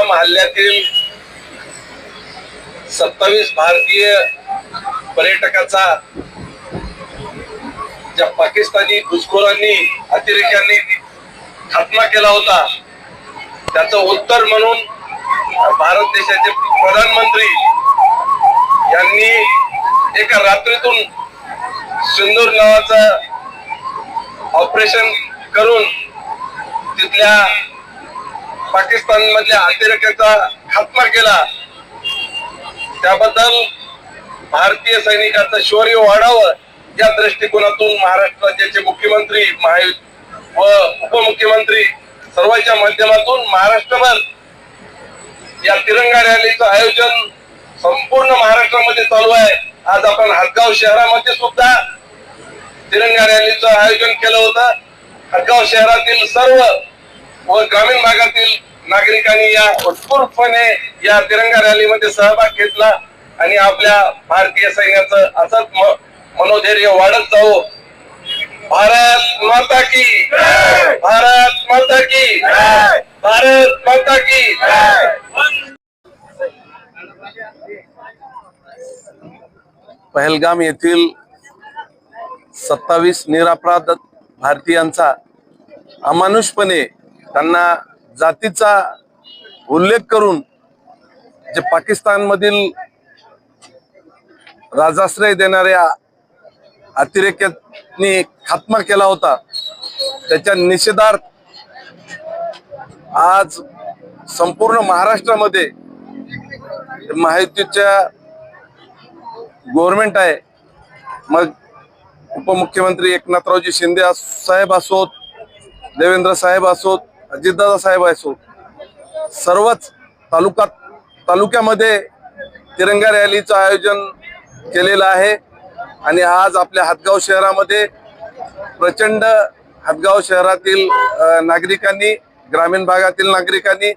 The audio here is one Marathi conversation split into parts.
पहलगाम हल्ल्यातील सत्तावीस भारतीय पर्यटकाचा ज्या पाकिस्तानी घुसखोरांनी अतिरेक्यांनी खात्मा केला होता त्याचं उत्तर म्हणून भारत देशाचे प्रधानमंत्री यांनी एका रात्रीतून सिंदूर नावाचं ऑपरेशन करून तिथल्या पाकिस्तान मधल्या अतिरेक्याचा खात्मा केला. त्याबद्दल भारतीय सैनिकांचं शौर्य वाढावं या दृष्टिकोनातून महाराष्ट्र राज्याचे मुख्यमंत्री महायु व उपमुख्यमंत्री सर्वांच्या माध्यमातून महाराष्ट्रभर या तिरंगा रॅलीचं आयोजन संपूर्ण महाराष्ट्रामध्ये चालू आहे. आज आपण हदगाव शहरामध्ये सुद्धा तिरंगा रॅलीचं आयोजन केलं होतं. हदगाव शहरातील सर्व व ग्रामीण भागातील नागरिकांनी या उत्स्फूर्तपणे या तिरंगा रॅलीमध्ये सहभाग घेतला आणि आपल्या भारतीय सैन्याचं असंच मनोधैर्य वाढत जावो. भारत माता की भारत माता की भारत माता की पहलगाम येथील सत्तावीस निरापराध भारतीयांचा अमानुषपणे त्यांना जातीचा उल्लेख करून जे पाकिस्तानमधील राजाश्रय देणाऱ्या अतिरेक्यांनी खात्मा केला होता त्याच्या निषेधार्थ आज संपूर्ण महाराष्ट्रामध्ये महायुतीच्या गव्हर्नमेंट आहे. मग उपमुख्यमंत्री एकनाथरावजी शिंदे साहेब असोत देवेंद्र साहेब असोत अजितदादा साहेब असो सर्वच तालुका तालुक्यामध्ये तिरंगा रॅलीचं आयोजन केलेलं आहे. आणि आज आपल्या हातगाव शहरामध्ये प्रचंड हातगाव शहरातील नागरिकांनी ग्रामीण भागातील नागरिकांनी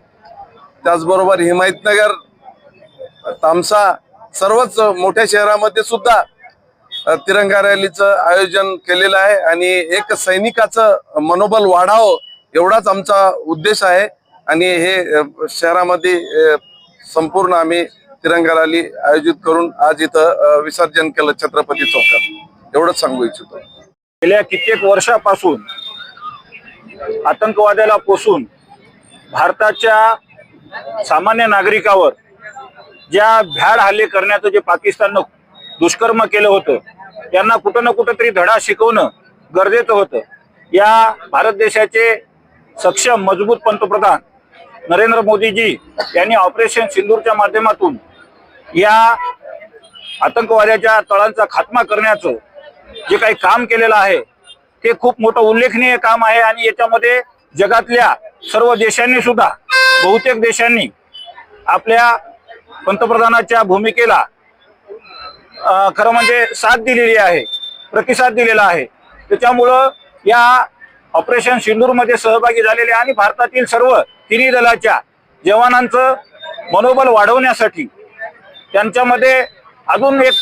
त्याचबरोबर हिमायतनगर तामसा सर्वच मोठ्या शहरामध्ये सुद्धा तिरंगा रॅलीचं आयोजन केलेलं आहे. आणि एक सैनिकाचं मनोबल वाढावं एवढाच आमचा उद्देश आहे. आणि हे शहरामध्ये संपूर्ण आम्ही तिरंगा रॅली आयोजित करून आज इथं विसर्जन केलं छत्रपती चौकात. एवढंच सांगू इच्छितो. गेल्या कित्येक वर्षापासून आतंकवाद्याला पोसून भारताच्या सामान्य नागरिकावर ज्या भ्याड हल्ले करण्याचं जे पाकिस्ताननं दुष्कर्म केलं होतं त्यांना कुठं ना कुठं तरी धडा शिकवणं गरजेचं होतं. या भारत देशाचे सक्षम मजबूत पंतप्रधान नरेंद्र मोदीजी यांनी ऑपरेशन सिंदूरच्या माध्यमातून या आतंकवाद्याच्या तळांचा खात्मा करण्याचं जे काही काम केलेलं आहे ते खूप मोठं उल्लेखनीय काम आहे आणि याच्यामध्ये जगातल्या सर्व देशांनी सुद्धा बहुतेक देशांनी आपल्या पंतप्रधानाच्या भूमिकेला खरं म्हणजे साथ दिलेली आहे प्रतिसाद दिलेला आहे. त्याच्यामुळं या ऑपरेशन सिंदूरमध्ये सहभागी झालेले आणि भारतातील सर्व तिन्ही दलाच्या जवानांचं मनोबल वाढवण्यासाठी त्यांच्यामध्ये अजून एक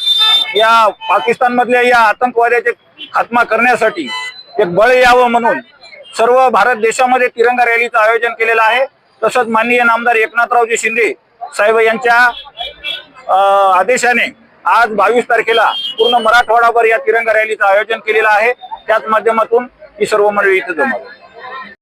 या पाकिस्तानमधल्या या आतंकवाद्याचे खात्मा करण्यासाठी एक बळ यावं म्हणून सर्व भारत देशामध्ये तिरंगा रॅलीचं आयोजन केलेलं आहे. तसंच माननीय नामदार एकनाथरावजी शिंदे साहेब यांच्या आदेशाने आज बावीस तारखेला पूर्ण मराठवाडाभर या तिरंगा रॅलीचं आयोजन केलेलं आहे. त्याच माध्यमातून ही सर्व मंडळी इथं जमवली